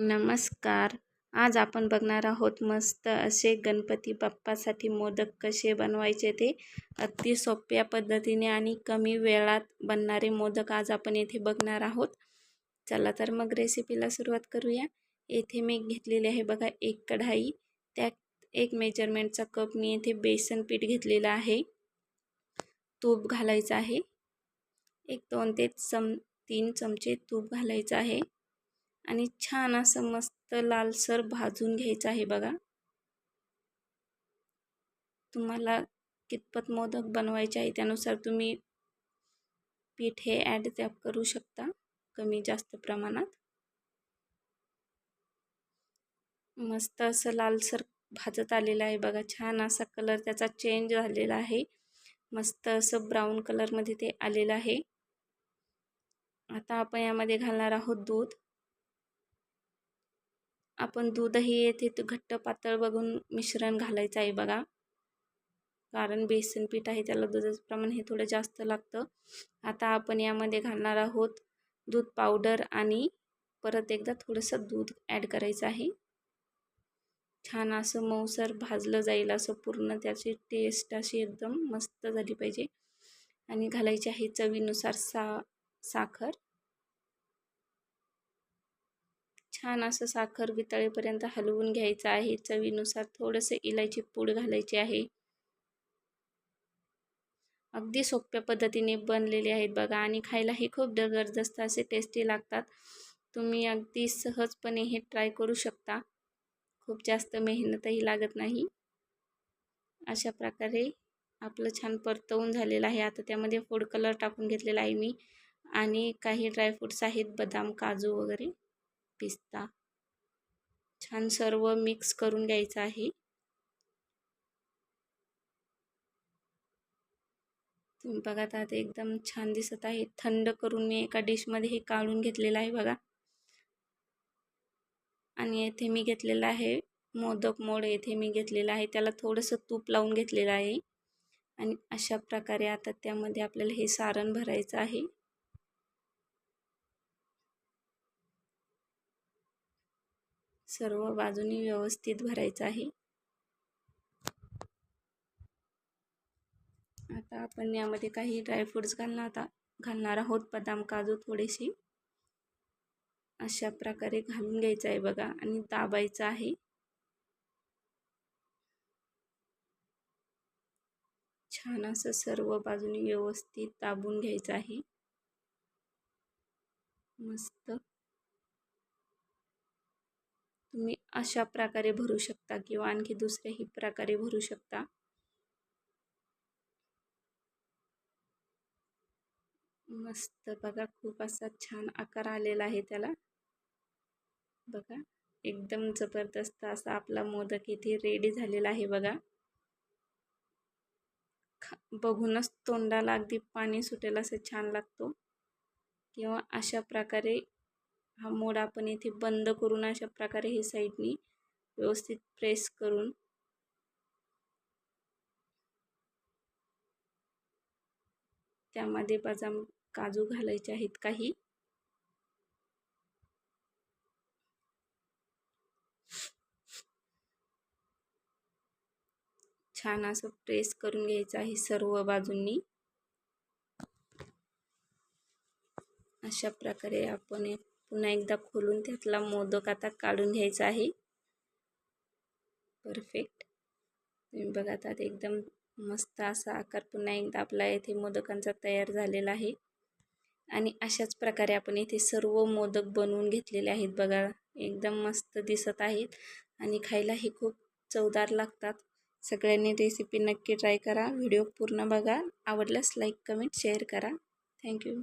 नमस्कार. आज आपण बघणार आहोत मस्त असे गणपती बाप्पासाठी मोदक कसे बनवायचे ते. अगदी सोप्या पद्धतीने आणि कमी वेळात बनणारे मोदक आज आपण येथे बघणार आहोत. चला तर मग रेसिपीला सुरुवात करूया. येथे मी घेतलेले आहे बघा एक कढाई. त्यात एक मेजरमेंटचा कप मी येथे बेसन पीठ घेतलेलं आहे. तूप घालायचं आहे. एक दोन ते चम तीन चमचे तूप घालायचं आहे. आणि छान असं मस्त लालसर भाजून घ्यायचं आहे बघा. तुम्हाला कितपत मोदक बनवायचे आहे त्यानुसार तुम्ही पीठ हे ॲड त्या करू शकता कमी जास्त प्रमाणात. मस्त असं लालसर भाजत आलेलं आहे बघा छान असा कलर त्याचा चेंज झालेला आहे. मस्त असं ब्राऊन कलरमध्ये ते आलेलं आहे. आता आपण यामध्ये घालणार आहोत दूध. आपण दूधही येथे घट्ट पातळ बघून मिश्रण घालायचं आहे बघा. कारण बेसन पीठ आहे त्याला दुधाचं प्रमाण हे थोडं जास्त लागतं. आता आपण यामध्ये घालणार आहोत दूध पावडर आणि परत एकदा थोडंसं दूध ॲड करायचं आहे. छान असं मऊसर भाजलं जाईल असं पूर्ण त्याची टेस्ट अशी एकदम मस्त झाली पाहिजे. आणि घालायची आहे चवीनुसार सा साखर. छान असं साखर वितळेपर्यंत हलवून घ्यायचं आहे. चवीनुसार थोडंसं इलायची पूड घालायची आहे. अगदी सोप्या पद्धतीने बनलेले आहेत बघा आणि खायलाही खूप जबरदस्त असे टेस्टी लागतात. तुम्ही अगदी सहजपणे हे ट्राय करू शकता. खूप जास्त मेहनतही लागत नाही. अशा प्रकारे आपलं छान परतवून झालेलं आहे. आता त्यामध्ये फूड कलर टाकून घेतलेला आहे मी. आणि काही ड्रायफ्रूट्स आहेत बदाम काजू वगैरे. पिस्ता. छान सर्व मिक्स करून घ्यायचं आहे. तुम्ही बघा आता एकदम छान दिसत आहे. थंड करून मी एका डिशमध्ये हे काढून घेतलेलं आहे बघा. आणि येथे मी घेतलेलं आहे मोदक मोड येथे मी घेतलेलं आहे. त्याला थोडंसं तूप लावून घेतलेलं आहे. आणि अशा प्रकारे आता त्यामध्ये आपल्याला हे सारण भरायचं आहे. सर्व बाजूनी व्यवस्थित भरायचं आहे. आता आपण यामध्ये काही ड्रायफ्रूट्स घालणार आता घालणार आहोत बदाम काजू थोडेसे. अशा प्रकारे घालून घ्यायचं आहे बघा आणि दाबायचं आहे. छान असं सर्व बाजूनी व्यवस्थित दाबून घ्यायचं आहे. मस्त. तुम्ही अशा प्रकारे भरू शकता किंवा आणखी दुसऱ्याही प्रकारे भरू शकता. मस्त बघा खूप असा छान आकार आलेला आहे त्याला. बघा एकदम जबरदस्त असा आपला मोदक इथे रेडी झालेला आहे बघा. बघूनच तोंडाला अगदी पाणी सुटेल असं छान लागतो. किंवा अशा प्रकारे हा मोड आपण इथे बंद करून अशा प्रकारे हे साईडनी व्यवस्थित प्रेस करून त्यामध्ये बदाम काजू घालायचे आहेत काही. छान असं प्रेस करून घ्यायचं आहे सर्व बाजूंनी. अशा प्रकारे आपण पुन्हा एकदा खोलून त्यातला मोदक आता काढून घ्यायचा आहे. परफेक्ट तुम्ही बघा आता एकदम मस्त असा आकार पुन्हा एकदा आपला येथे मोदकांचा तयार झालेला आहे. आणि अशाच प्रकारे आपण येथे सर्व मोदक बनवून घेतलेले आहेत बघा एकदम मस्त दिसत आहेत. आणि खायलाही खूप चवदार लागतात. सगळ्यांनी रेसिपी नक्की ट्राय करा. व्हिडिओ पूर्ण बघा. आवडल्यास लाईक कमेंट शेअर करा. Thank you